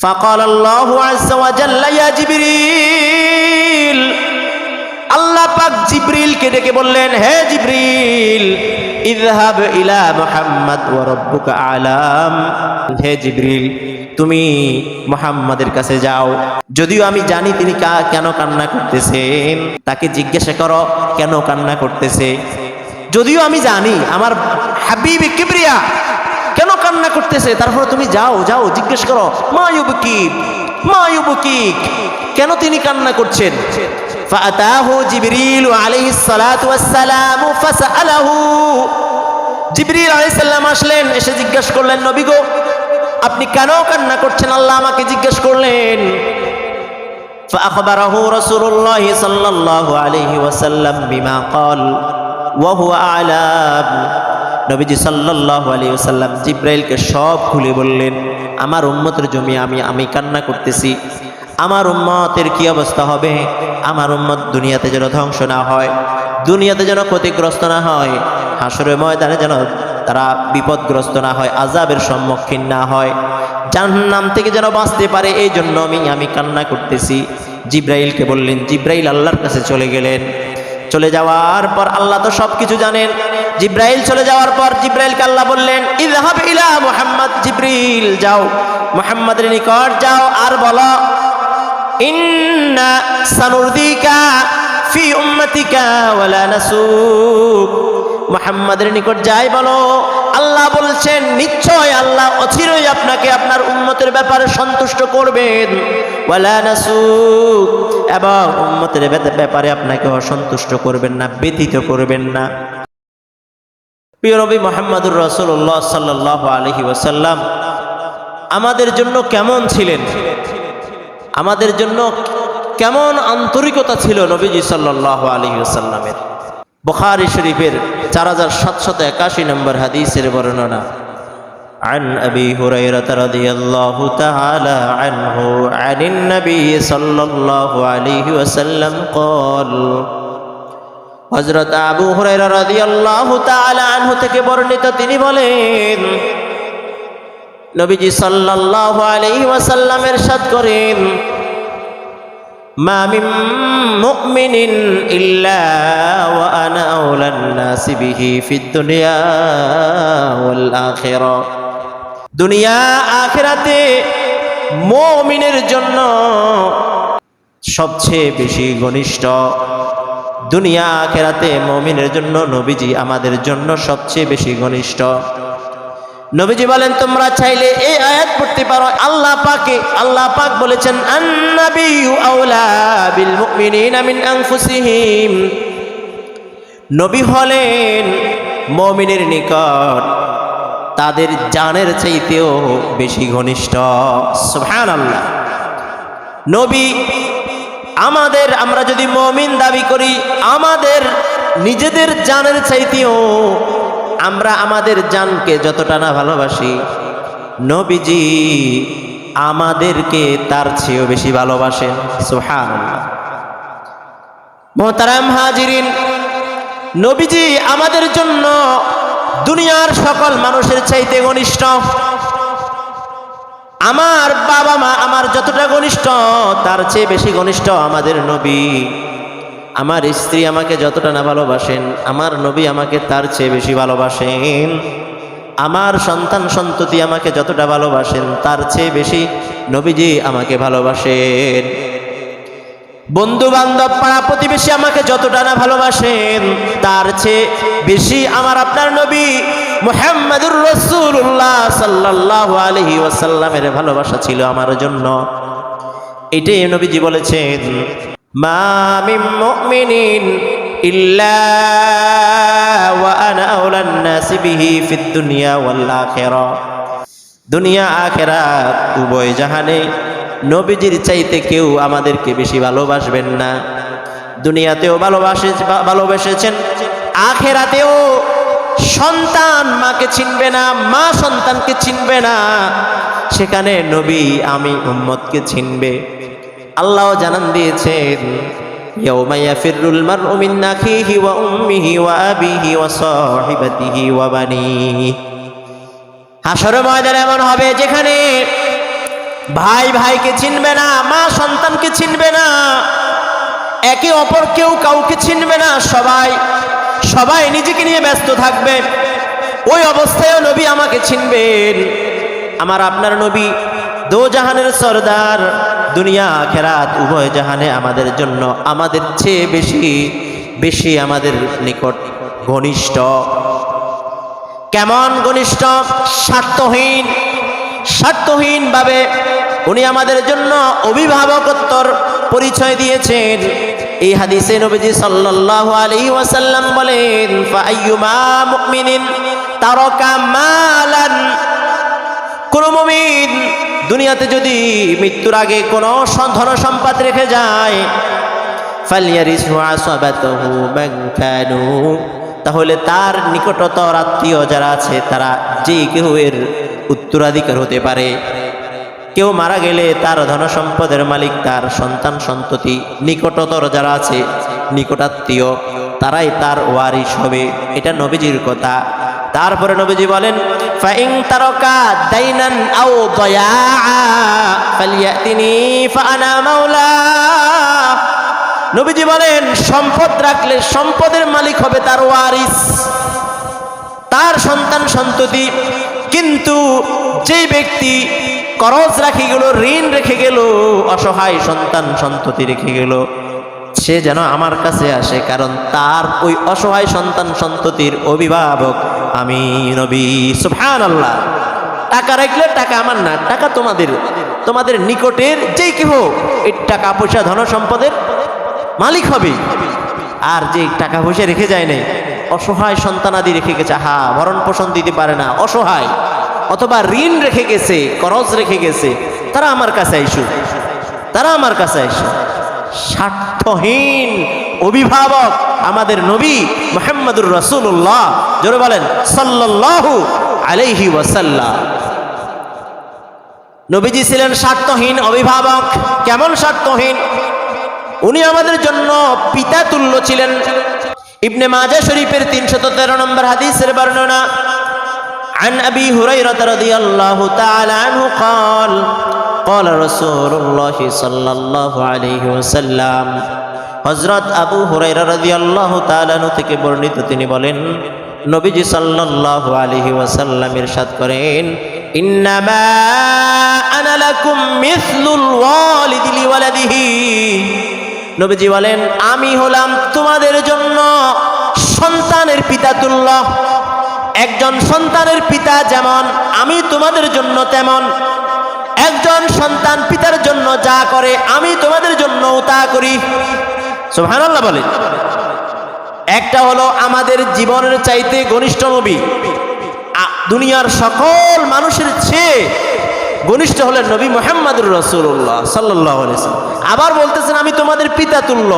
فقال الله عز وجل يا جبريل আল্লাহ পাক জিব্রিলকে ডেকে বললেন হে জিব্রিল ইযহাব ইলা মুহাম্মদ ওয়া রাব্বুকা আলাম হে জিব্রিল তুমি মুহাম্মাদের কাছে যাও যদিও আমি জানি তিনি কা- কেন কান্না করতেছেন তাকে জিজ্ঞাসা করো কেন কান্না করতেছে যদিও আমি জানি আমার হাবিব কিবরিয়া কেন কান্না করতেছে তারপরে তুমি যাও যাও জিজ্ঞেস করো মা ইউবকিক মা ইউবকিক কেন তিনি কান্না করছেন فأتاه جبريل عليه الصلاة والسلام فسأله জিবরিল আলাইহিস সালাম আসলেন এসে জিজ্ঞেস করলেন নবী গো আপনি কেন কান্না করছেন আল্লাহ আমাকে জিজ্ঞেস করলেন فأخبره رسول الله صلى الله عليه وسلم بما قال وهو أعلم নবীজি সাল্লাল্লাহু আলাইহি ওয়াসাল্লাম জিব্রাইলকে সব খুলে বললেন, আমার উম্মতের জমি আমি আমি কান্না করতেছি। আমার উম্মতের কি অবস্থা হবে? আমার উম্মত দুনিয়াতে যেন ধ্বংস না হয়, দুনিয়াতে যেন ক্ষতিগ্রস্ত না হয় হাসরের ময়দানে যেন তারা বিপদগ্রস্ত না হয় আজাবের সম্মুখীন না হয়, জাহান্নাম থেকে যেন বাঁচতে পারে এই জন্য আমি আমি কান্না করতেছি। জিব্রাইলকে বললেন, জিব্রাইল আল্লাহর কাছে চলে গেলেন। চলে যাওয়ার পর আল্লাহ তো সব কিছু জানেন। জিব্রাইল চলে যাওয়ার পর জিব্রাইলকে আল্লাহ বললেন, ইযহাব ইলা মুহাম্মদ জিব্রিল, যাও। মুহাম্মাদের নিকট যাও আর বলো, ইন্না সানুরদিকা ফি উম্মতিকা ওয়ালা নাসুক। মুহাম্মাদের নিকট যাই, বলো। আল্লাহ বলছেন, নিশ্চয় আল্লাহ অচিরই আপনাকে আপনার উন্মতের ব্যাপারে সন্তুষ্ট করবেন। এবং উম্মতের ব্যাত- ব্যাপারে আপনাকে অসন্তুষ্ট করবেন না ব্যতীত করবেন না। প্রিয় নবী মোহাম্মদুর রসুল্লাহ সাল্লাহ আলহি ওসাল্লাম আমাদের জন্য কেমন ছিলেন? আমাদের জন্য কেমন আন্তরিকতা ছিল নবীজি সাল্লাহ আলহি ওসাল্লামের বুখারি শরীফের চার হাজার সাতশত একাশি নম্বর হাদিসের বর্ণনা عن أبي هريرة رضي الله تعالى عنه عن النبي صلى الله عليه وسلم قال হজরত আবু হুরাইরা রাদিয়াল্লাহু তাআলা আনহু থেকে বর্ণিত তিনি বলেন নবীজি সাল্লাল্লাহু আলাইহি ওয়াসাল্লাম ইরশাদ করেন দুনিয়া আখিরাতে মুমিনের জন্য সবচেয়ে বেশি ঘনিষ্ঠ। দুনিয়া আখেরাতে মমিনের জন্য নবীজি আমাদের জন্য সবচেয়ে বেশি ঘনিষ্ঠ। নবীজি বলেন, তোমরা চাইলে এই আয়াত পড়তে পারো। আল্লাহ পাকে, আল্লাহ পাক বলেছেন আন্নাবিয়ু আউলা বিল মুমিনিনা মিন আনফুসিহিম। নবী হলেন মমিনের নিকট, তাদের জানের চাইতেও বেশি ঘনিষ্ঠ। সুবহানাল্লাহ। নবী, আমাদের, আমরা যদি মমিন দাবি করি, আমাদের নিজেদের জানের চাইতেও আমরা আমাদের জানকে যতটা না ভালোবাসি, নবীজি আমাদেরকে তার চেয়েও বেশি ভালোবাসেন। সুহান মোহতারাম হাজিরিন, নবীজি আমাদের জন্য দুনিয়ার সকল মানুষের চাইতে ঘনিষ্ঠ। আমার বাবা মা আমার যতটা ঘনিষ্ঠ, তার চেয়ে বেশি ঘনিষ্ঠ আমাদের নবী। আমার স্ত্রী আমাকে যতটা না ভালোবাসেন, আমার নবী আমাকে তার চেয়ে বেশি ভালোবাসেন। আমার সন্তান সন্ততি আমাকে যতটা ভালোবাসেন, তার চেয়ে বেশি নবীজি আমাকে ভালোবাসেন। বন্ধু বান্ধব পাড়া প্রতিবেশী আমাকে যতটা না ভালোবাসেন, তার চেয়ে বেশি আমার আপনার নবী মুহাম্মাদুর রসুল্লাহ সাল্লাহ আলহি ওয়াসাল্লামের ভালোবাসা ছিল আমার জন্য। এটাই নবীজি বলেছেন। মিন মুমিনিন ইল্লা ওয়া আনা আওলান নাসি বিহি ফিদ দুনিয়া আখিরা। উভয় জাহানে নবীজির চাইতে কেউ আমাদেরকে বেশি ভালোবাসবেন না। দুনিয়াতেও ভালোবাসে ভালোবেসেছেন, আখেরাতেও সন্তান মাকে চিনবে না, মা সন্তানকে চিনবে না। সেখানে নবী আমি উম্মতকে চিনবে। আল্লাহ জানান দিয়েছেন يوم يفر المرء من أخيه وأمه وأبيه وصاحبته وبنيه হাসর ময়দান এমন হবে যেখানে ভাই ভাইকে চিনবে না মা সন্তানকে চিনবে না একে অপর কেউ কাউকে চিনবে না সবাই সবাই নিজেকে নিয়ে ব্যস্ত থাকবে ওই অবস্থায়ও নবী আমাকে চিনবেন আমার আপনার নবী দো জাহানের সর্দার দুনিয়া খেরাত উভয় জাহানে আমাদের জন্য আমাদের চেয়ে বেশি বেশি আমাদের নিকট ঘনিষ্ঠ। কেমন ঘনিষ্ঠ? স্বার্থহীন। স্বার্থহীন ভাবে উনি আমাদের জন্য অভিভাবকত্বর পরিচয় দিয়েছেন। এই হাদিসে নবীজি সাল্লাল্লাহু আলাইহি ওয়াসাল্লাম বলেন মুমিনিন তারকা মালান? কোন মুমিন দুনিয়াতে যদি মৃত্যুর আগে কোনো ধন সম্পদ রেখে যায় তাহলে তার নিকটতর আত্মীয় যারা আছে, তারা যে কেউ এর উত্তরাধিকার হতে পারে। কেউ মারা গেলে তার ধন সম্পদের মালিক, তার সন্তান সন্ততি, নিকটতর যারা আছে, নিকটাত্মীয়, তারাই তার ওয়ারিশ হবে। এটা নবীজির কথা। তারপরে নবীজি বলেন ফাইং তারকা দাইনান আও দয়া, ফালিয়াতিনি ফানা মাওলা। নবীজি বলেন, সম্পদ রাখলে সম্পদের মালিক হবে তার ওয়ারিস, তার সন্তান সন্ততি। কিন্তু যে ব্যক্তি করজ রাখে গেল, ঋণ রেখে গেল, অসহায় সন্তান সন্ততি রেখে গেল সে যেন আমার কাছে আসে, কারণ তার ওই অসহায় সন্তান সন্ততির অভিভাবক আমি নবী সুবহান আল্লাহ টাকা রাখলে টাকা আমার না, টাকা তোমাদের তোমাদের নিকটের যেই কেহ এই টাকা পয়সা ধন সম্পদের মালিক হবে। আর যে টাকা পয়সা রেখে যায় নাই, অসহায় সন্তানাদি রেখে গেছে হা ভরণ পোষণ দিতে পারে না, অসহায়। অথবা ঋণ রেখে গেছে করজ রেখে গেছে, তারা আমার কাছে আইসু তারা আমার কাছে আইসু স্বার্থহীন অভিভাবক আমাদের নবী মোহাম্মদুর রসুল্লাহ জোরে বলেন সাল্লাল্লাহু আলাইহি ওয়াসাল্লাম নবীজি ছিলেন স্বার্থহীন অভিভাবক কেমন স্বার্থহীন উনি আমাদের জন্য পিতা তুল্য ছিলেন ইবনে মাজা শরীফের তিনশত তেরো নম্বর হাদিসের বর্ণনা عن أبي هريرة رضي الله تعالى عنه قال قال رسول الله صلى الله عليه وسلم হজরত আবু হুরাইরা রাদিয়াল্লাহু তাআলা আনহু থেকে বর্ণিত তিনি বলেন নবীজি সাল্লাল্লাহু আলাইহি ওয়াসাল্লাম ইরশাদ করেন ইন্নামা আনা লাকুম মিসলুল ওয়ালিদি লিওয়ালাদিহি নবীজি বলেন আমি হলাম তোমাদের জন্য সন্তানের পিতা তুল্য একজন সন্তানের পিতা যেমন আমি তোমাদের জন্য তেমন একজন সন্তান পিতার জন্য যা করে, আমি তোমাদের জন্য তা করি। সুবহানাল্লাহ বলে একটা হলো আমাদের জীবনের চাইতে ঘনিষ্ঠ নবী। দুনিয়ার সকল মানুষের চেয়ে ঘনিষ্ঠ হলেন নবী মোহাম্মদুর রসুল্লাহ সাল্লাহ আবার বলতেছেন, আমি তোমাদের পিতা তুল্য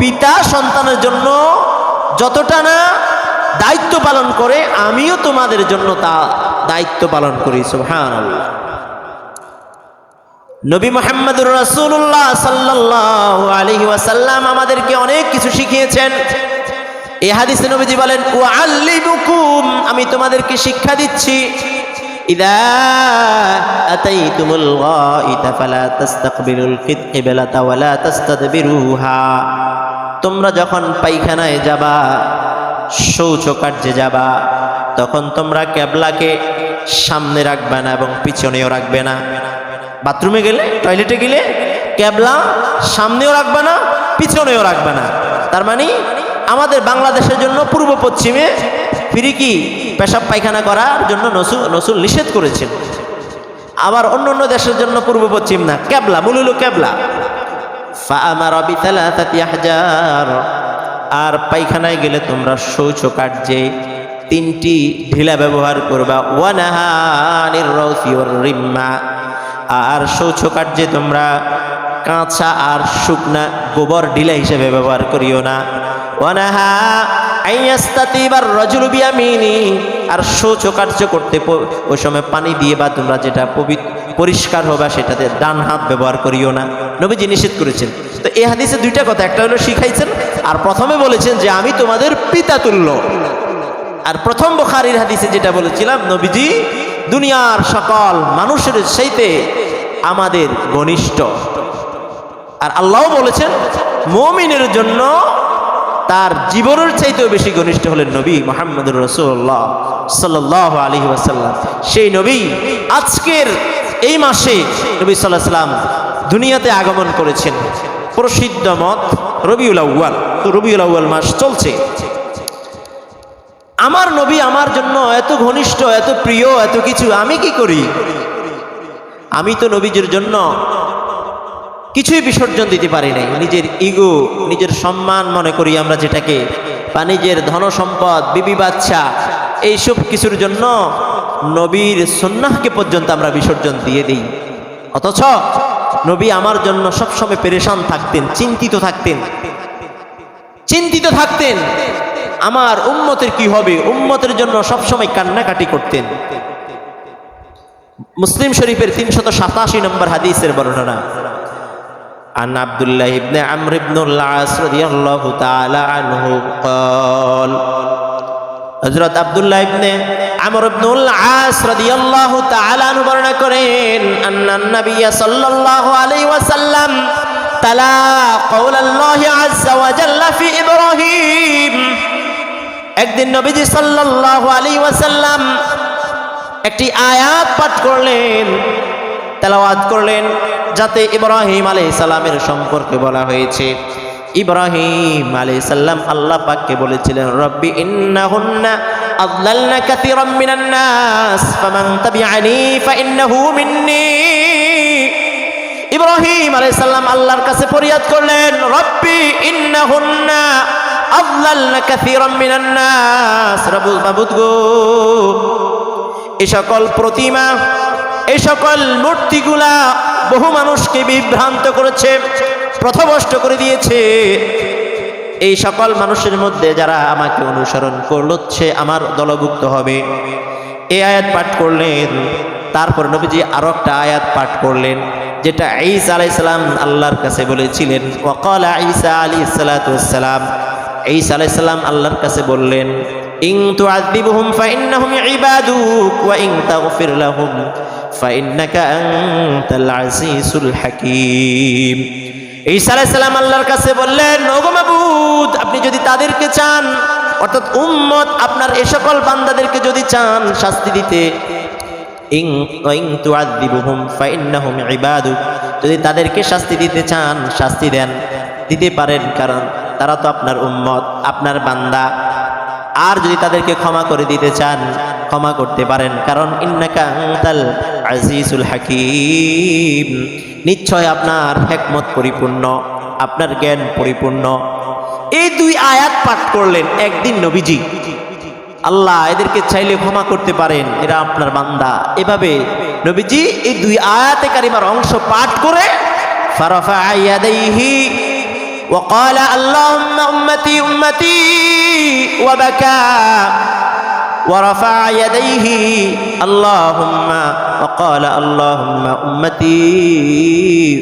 পিতা সন্তানের জন্য যতটা না দায়িত্ব পালন করে, আমিও তোমাদের জন্য তা দায়িত্ব পালন করি। সুবহানাল্লাহ। নবী মোহাম্মদুর রসুল্লাহ সাল্লাহ আলহি ওয়াসাল্লাম আমাদেরকে অনেক কিছু শিখিয়েছেন। এ হাদিসে নবীজি বলেন ও আল্লিমুকুম আমি তোমাদেরকে শিক্ষা দিচ্ছি। তোমরা যখন পায়খানায় যাবা শৌচ কার্যে যাবা, তখন তোমরা ক্যাবলাকে সামনে রাখবে না এবং পিছনেও রাখবে না। বাথরুমে গেলে, টয়লেটে গেলে, ক্যাবলা সামনেও রাখবে না, পিছনেও রাখবে না। তার মানে আমাদের বাংলাদেশের জন্য পূর্ব পশ্চিমে ফিরিকি পেশাব পায়খানা করার জন্য নসুল নসুল নিষেধ করেছেন? আবার অন্য অন্য দেশের জন্য পূর্ব পশ্চিম না। ক্যাবলা, মূল হলো ক্যাবলা। আর পায়খানায় গেলে তোমরা শৌচ কার্যে তিনটি ঢিলা ব্যবহার করবা। ওয়ানাহানির ওয়ার রিম্মা। আর শৌচ কার্যে তোমরা কাঁচা আর শুকনা গোবর ডিলা হিসেবে ব্যবহার করিও না। ওয়ানাহা আইয়াস্তাতিবার রজুল বিয়ামিনি, আর শৌচ কার্য করতে ওই সময় পানি দিয়ে বা তোমরা যেটা পবিত্র পরিষ্কার হবে সেটাতে ডান হাত ব্যবহার করিও না। নবীজি নিষেধ করেছেন। তো এই হাদিসে দুইটা কথা, একটা হলো শিখাইছেন, আর প্রথমে বলেছেন যে আমি তোমাদের পিতা তুল্য। আর প্রথম বখারির হাদিসে যেটা বলেছিলাম, নবীজি দুনিয়ার সকল মানুষের সেইতে আমাদের ঘনিষ্ঠ। আর আল্লাহ বলেছেন, মমিনের জন্য তার জীবনের চাইতেও বেশি ঘনিষ্ঠ হলেন নবী মোহাম্মদুর রসুল্লাহ সাল্লাহ আলী ওয়াসাল্লাম। সেই নবী আজকের এই মাসে নবী সাল্লাহ সাল্লাম দুনিয়াতে আগমন করেছেন। প্রসিদ্ধ মত রবিউল আউ্য়াল। রবিউল আউ্য়াল মাস চলছে। আমার নবী আমার জন্য এত ঘনিষ্ঠ, এত প্রিয়, এত কিছু, আমি কি করি? আমি তো নবীজির জন্য কিছুই বিসর্জন দিতে পারি নাই। নিজের ইগো, নিজের সম্মান মনে করি আমরা যেটাকে। বা নিজের ধন সম্পদ বিবি বাচ্চা, এইসব কিছুর জন্য নবীর সন্ন্যাহকে পর্যন্ত আমরা বিসর্জন দিয়ে দিই। অথচ নবী আমার জন্য সবসময় পেরেশান থাকতেন, চিন্তিত থাকতেন। চিন্তিত থাকতেন। আমার উম্মতের কি হবে? উম্মতের জন্য সবসময় কান্নাকাটি করতেন। মুসলিম শরীফের তিনশত সাতাশি নম্বর হাদিসের বর্ণনা عن عبد الله بن عمرو بن العاص رضي الله تعالى عنه قال হযরত আব্দুল্লাহ ইবনে আমর ইবনুল আস রাদিয়াল্লাহু তাআলা আনহু বর্ণনা করেন আন্নান নবী সাল্লাল্লাহু আলাইহি ওয়াসাল্লাম তালা কওলাল্লাহি আযজা ওয়া জাল্লা ফি ইব্রাহিম একদিন নবীজি সাল্লাল্লাহু আলাইহি ওয়াসাল্লাম একটি আয়াত পাঠ করলেন, তেলাওয়াত করলেন, যাতে ইব্রাহিম আলাই সালামের সম্পর্কে বলা হয়েছে। ইব্রাহিম আলাই সাল্লাম আল্লাহ পাককে বলেছিলেন, রব্বি ইন্নাহুন্না আদলালনা কাসীরাম মিনান নাস, ফামান তাবিআনি ফাইন্নাহু মিন্নি। ইব্রাহিম আলাইহিস সালাম আল্লাহর কাছে ফরিয়াদ করলেন, রব্বি ইন্নাহুন্না আদলালনা কাসীরাম মিনান নাস। রব্বুল মাবুদ গো এই সকল প্রতিমা এই সকল মূর্তিগুলা বহু মানুষকে বিভ্রান্ত করেছে প্রথভষ্ট করে দিয়েছে। এই সকল মানুষের মধ্যে যারা আমাকে অনুসরণ করলচ্ছে আমার দলভুক্ত হবে। এই আয়াত পাঠ করলেন, তারপর নবীজি আরও একটা আয়াত পাঠ করলেন, যেটা ঈসা আলাইসালাম আল্লাহর কাছে বলেছিলেন ওয়াকাল ঈসা আলী সালাতাম ঈসা আলাইসাল্লাম আল্লাহর কাছে বললেন ইং তুআযিবহুম ফাইন্নাহুম ইবাদুক ওয়া ইং তাগফির লাহুম ফাইন্নাকা আনতাল আজিজুল হাকীম। ঈসা আলাইহিস সালাম আল্লাহর কাছে বললেন ওগো মাবুদ, আপনি যদি তাদেরকে চান, অর্থাৎ উম্মত আপনার এ সকল বান্দাদেরকে যদি চান শাস্তি দিতে যদি তাদেরকে শাস্তি দিতে চান, শাস্তি দেন, দিতে পারেন, কারণ তারা তো আপনার উম্মত, আপনার বান্দা। আর যদি তাদেরকে ক্ষমা করে দিতে চান, ক্ষমা করতে পারেন। কারণ ইন্নাকা আনতাল আজিজুল হাকিম। নিশ্চয় আপনার হেকমত পরিপূর্ণ, আপনার জ্ঞান পরিপূর্ণ। এই দুই আয়াত পাঠ করলেন একদিন নবীজি। আল্লাহ এদেরকে চাইলে ক্ষমা করতে পারেন, এরা আপনার বান্দা। এভাবে নবীজি এই দুই আয়াতে কারিমার অংশ পাঠ করে, ফারাফা ইয়াদাইহি وقال اللهم أمتي أمتي وبكى ورفع يديه اللهم وقال اللهم أمتي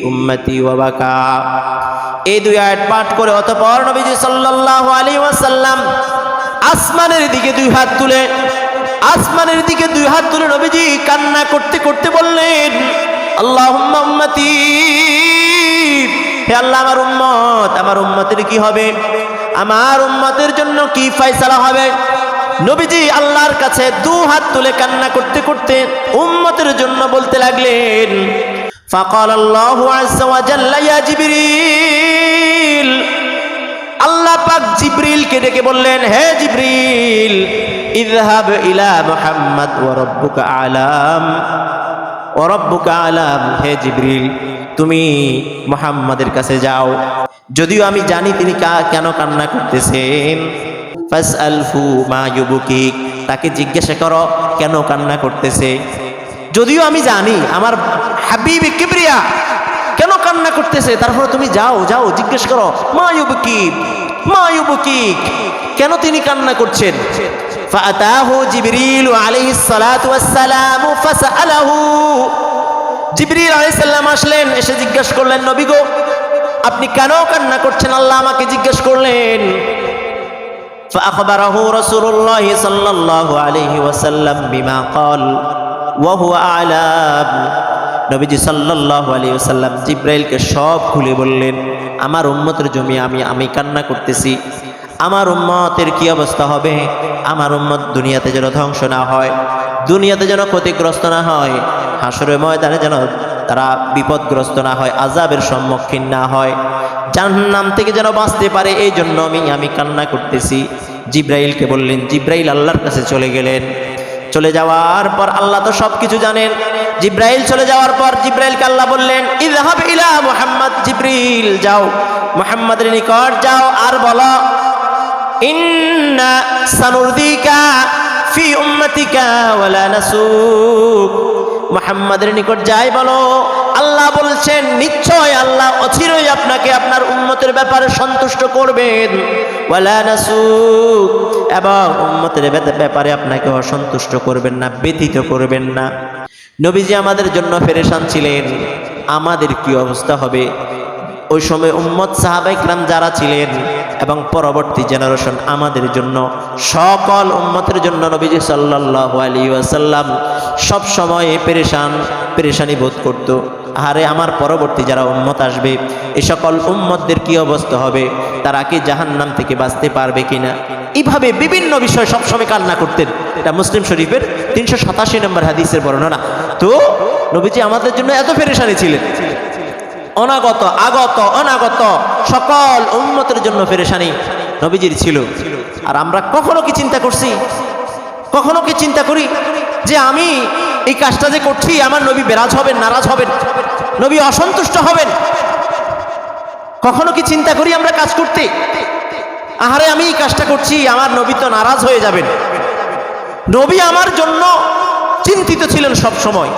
أمتي وبكى এই দুই আয়াত পাঠ করে অতপর নবীজি সাল্লাল্লাহু আলাইহি ওয়াসাল্লাম আসমানের দিকে দুই হাত তুলে আসমানের দিকে দুই হাত তুলে নবীজি কান্না করতে করতে বললেন আল্লাহুম্মা উম্মতি হে আল্লাহ, আমার উম্মত, আমার উম্মতের কি হবে? আমার উম্মতের জন্য কি ফয়সালা হবে? নবীজি আল্লাহর কাছে দু হাত তুলে কান্না করতে করতে উম্মতের জন্য বলতে লাগলেন ফাকাল আল্লাহ জিবরিল। আল্লাহ পাক জিব্রিলকে ডেকে বললেন, হে জিব্রিল, ইযহাব ইলা মুহাম্মদ ওয়া রাব্বুকা আলাম। ওয়া রাব্বুকা আলাম, হে জিব্রিল। তুমি মুহাম্মাদের কাছে যাও যদিও আমি জানি তিনি কা- কেন কান্না করতেছেন ফাসআলহু মা ইউবকি তাকে জিজ্ঞাসা করো কেন কান্না করতেছে যদিও আমি জানি আমার হাবিব কিবরিয়া কেন কান্না করতেছে তারপরে তুমি যাও যাও জিজ্ঞেস করো মা ইউবকি মা ইউবকি কেন তিনি কান্না করছেন فأتاه جبريل عليه الصلاة والسلام فسأله জিবরিল আলাইহিস সালাম আসলেন এসে জিজ্ঞেস করলেন নবী গো আপনি কেন কান্না করছেন আল্লাহ আমাকে জিজ্ঞেস করলেন فأخبره رسول الله صلى الله عليه وسلم بما قال وهو أعلم নবীজি সাল্লাল্লাহু আলাইহি ওয়াসাল্লাম জিব্রাইলকে সব খুলে বললেন আমার উম্মতের জমি আমি আমি কান্না করতেছি আমার উম্মতের কি অবস্থা হবে আমার উম্মত দুনিয়াতে যেন ধ্বংস না হয় দুনিয়াতে যেন ক্ষতিগ্রস্ত না হয় হাসরের ময়দানে যেন তারা বিপদগ্রস্ত না হয় আজাবের সম্মুখীন না হয়, জাহান্নাম থেকে যেন বাঁচতে পারে এই জন্য আমি আমি কান্না করতেছি। জিব্রাইলকে বললেন, জিব্রাইল আল্লাহর কাছে চলে গেলেন। চলে যাওয়ার পর আল্লাহ তো সব কিছু জানেন। জিব্রাইল চলে যাওয়ার পর জিব্রাইলকে আল্লাহ বললেন ইলা মুহাম্মদ জিব্রিল যাও, মুহাম্মাদের নিকট যাও আর বলো, ইন্না ফি উম্মতিকা ওয়ালা নাসুক। মুহাম্মাদের নিকট যাই বলো। আল্লাহ বলছেন, নিশ্চয় আল্লাহ অচিরই আপনাকে আপনার উম্মতের ব্যাপারে সন্তুষ্ট করবেন। এবং উম্মতের ব্যাপারে আপনাকে অসন্তুষ্ট করবেন না ব্যতীত করবেন না। নবীজি আমাদের জন্য ফেরেশান ছিলেন। আমাদের কি অবস্থা হবে? ওই সময় উম্মত সাহাবাইকরাম যারা ছিলেন এবং পরবর্তী জেনারেশন আমাদের জন্য, সকল উম্মতের জন্য নবীজি সাল্লাল্লাহু আলাইহি ওয়াসাল্লাম সব সময় পেরেশান, পেরেশানি বোধ করত। আরে আমার পরবর্তী যারা উম্মত আসবে, এ সকল উম্মতদের কি অবস্থা হবে? তারা কি জাহান্নাম থেকে বাঁচতে পারবে কিনা? এইভাবে বিভিন্ন বিষয় সবসময় কান্না করতেন। এটা মুসলিম শরীফের তিনশো সাতাশি নম্বর হাদিসের বর্ণনা। তো, নবীজি আমাদের জন্য এত পেরেশানি ছিলেন। অনাগত, আগত, অনাগত, সকল উন্নতের জন্য ফেরেশানি নবীজির ছিল। আর আমরা কখনো কি চিন্তা করছি? কখনো কি চিন্তা করি যে আমি এই কাজটা যে করছি, আমার নবী বেরাজ হবেন, নারাজ হবেন, নবী অসন্তুষ্ট হবেন? কখনো কি চিন্তা করি আমরা কাজ করতে? আহারে, আমি এই কাজটা করছি, আমার নবী তো নারাজ হয়ে যাবেন। নবী আমার জন্য চিন্তিত ছিলেন সব সময়।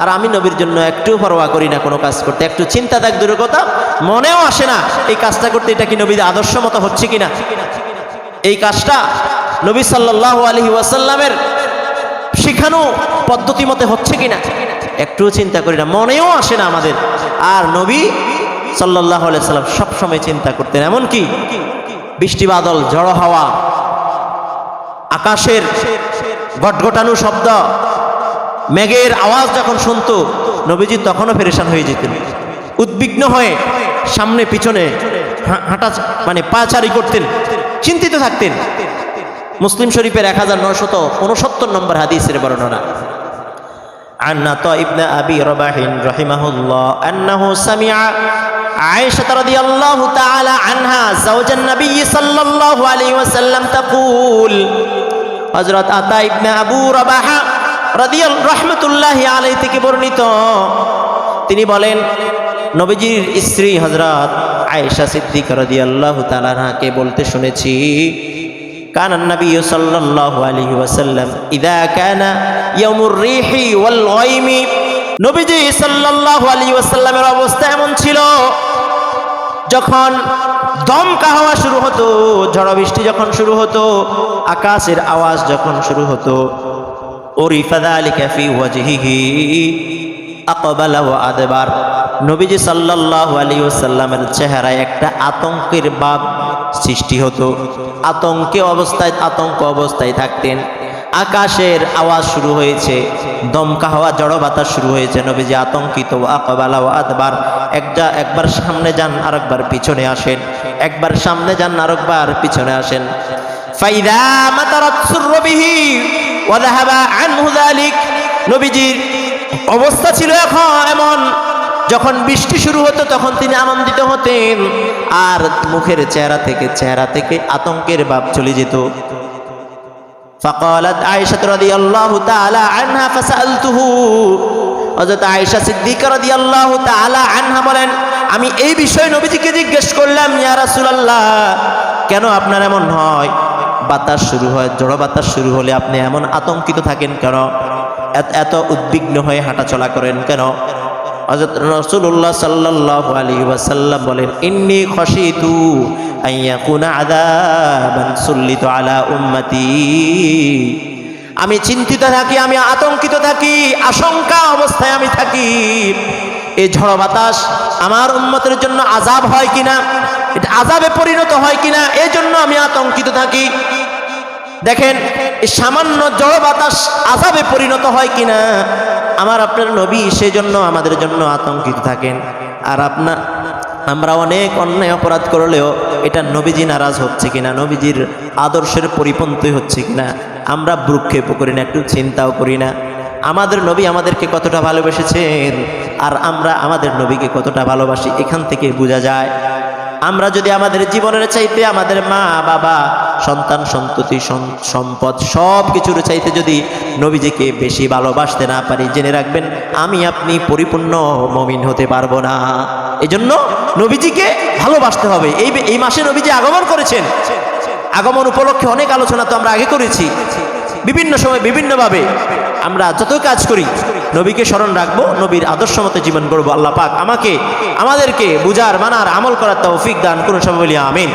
আর আমি নবীর জন্য একটু পরোয়া করি না কোনো কাজ করতে। একটু চিন্তা দেখ দূরের কথা মনেও আসে না এই কাজটা করতে এটা কি নবীর আদর্শ মতো হচ্ছে কিনা। এই কাজটা নবী সাল্লাহ আলহি ওয়াসাল্লামের শিখানো পদ্ধতি মতে হচ্ছে কিনা। একটুও চিন্তা করি না, মনেও আসে না আমাদের। আর নবী সাল্লাহ সাল্লাম সবসময় চিন্তা করতেন, এমনকি বৃষ্টি বাদল, ঝড়ো হাওয়া, আকাশের গটগটানো শব্দ মেঘের আওয়াজ যখন শুনতো নবীজি তখনও ফেরেশান হয়ে যেতেন উদ্বিগ্ন হয়ে সামনে পিছনে হা- হাঁটা মানে পাচারি করতেন চিন্তিত থাকতেন মুসলিম শরীফের এক হাজার নশত উনসত্তর নম্বর হাদিসের বর্ণনা عن عطاء بن أبي رباح رحمه الله أنه سمع عائشة رضي الله تعالى عنها زوج النبي صلى الله عليه وسلم تقول হজরত আতা ইবনে আবু রবাহা রাদিয়াল রহমতুল্লাহি আলাই থেকে বর্ণিত তিনি বলেন নবীজির স্ত্রী হজরত আয়েশা সিদ্দিক রাদিয়াল্লাহু তাআলাকে বলতে শুনেছি كان النبي صلى الله عليه وسلم إذا كان يوم الريح والغيم নবীজি সাল্লাল্লাহু আলাইহি ওয়াসাল্লামের অবস্থা এমন ছিল যখন দমকা হওয়া শুরু হতো ঝড় বৃষ্টি যখন শুরু হতো আকাশের আওয়াজ যখন শুরু হতো ওরিফাদা আলী ক্যাফি ওয়াজহিহি আকবালা ও আদবার। নবীজি সাল্লাল্লাহু আলাইহি ওয়াসাল্লামের চেহারায় একটা আতঙ্কের ভাব সৃষ্টি হতো। আতঙ্কে অবস্থায়, আতঙ্ক অবস্থায় থাকতেন। আকাশের আওয়াজ শুরু হয়েছে, দমকা হওয়া, জড় বাতাস শুরু হয়েছে। নবীজি আতঙ্কিত, আকবালা ও আদবার। একটা, একবার সামনে যান, আরেকবার পিছনে আসেন। একবার সামনে যান, আরেকবার পিছনে আসেন। ফাইদা মাতারাত সুরবিহি ওয়া যাহাবা আনহু যালিক নবীজির অবস্থা ছিল এখন এমন যখন বৃষ্টি শুরু হতো তখন তিনি আনন্দিত হতেন আর মুখের চেহারা থেকে চেহারা থেকে আতঙ্কের ভাব চলে যেত فقالت عائشة رضي الله تعالى عنها فسألته হযরত আয়েশা সিদ্দিকা রাদিয়াল্লাহু তাআলা আনহা বলেন আমি এই বিষয়ে নবীজিকে জিজ্ঞেস করলাম ইয়া রাসূলুল্লাহ কেন আপনার এমন হয় বাতাস শুরু হয়, জড় বাতাস শুরু হলে আপনি এমন আতঙ্কিত থাকেন কেন? এত- উদ্বিগ্ন হয়ে হাঁটাচলা করেন কেন? উম্মতি। আমি চিন্তিত থাকি, আমি আতঙ্কিত থাকি, আশঙ্কা অবস্থায় আমি থাকি। এই ঝড় বাতাস আমার উম্মতের জন্য আজাব হয় কিনা? এটা আজাবে পরিণত হয় কিনা? এই জন্য আমি আতঙ্কিত থাকি। দেখেন সামান্য জড় বাতাস আজাবে পরিণত হয় কিনা? আমার আপনার নবী সেজন্য আমাদের জন্য আতঙ্কিত থাকেন। আর আপনার আমরা অনেক অন্যায় অপরাধ করলেও এটা নবীজি নারাজ হচ্ছে কিনা, নবীজির আদর্শের পরিপন্থী হচ্ছে কিনা, আমরা ভ্রুক্ষেপ করি না, একটু চিন্তাও করি না। আমাদের নবী আমাদেরকে কতটা ভালোবেসেছেন? আর আমরা আমাদের নবীকে কতটা ভালোবাসি? এখান থেকে বোঝা যায় আমরা যদি আমাদের জীবনের চাইতে আমাদের মা, বাবা, সন্তান, সন্ততি সম্পদ সব কিছুর চাইতে যদি নবীজিকে বেশি ভালোবাসতে না পারি, জেনে রাখবেন, আমি আপনি পরিপূর্ণ মমিন হতে পারব না। এজন্য নবীজিকে ভালোবাসতে হবে। এই এই মাসে নবীজি আগমন করেছেন। আগমন উপলক্ষে অনেক আলোচনা তো আমরা আগে করেছি। বিভিন্ন সময় বিভিন্নভাবে আমরা যত কাজ করি নবীকে স্মরণ রাখব, নবীর আদর্শ মতো জীবন করব আল্লাহ পাক আমাকে, আমাদেরকে বুঝার, মানার, আমল করার তৌফিক দান করুন সবাই বলি আমিন।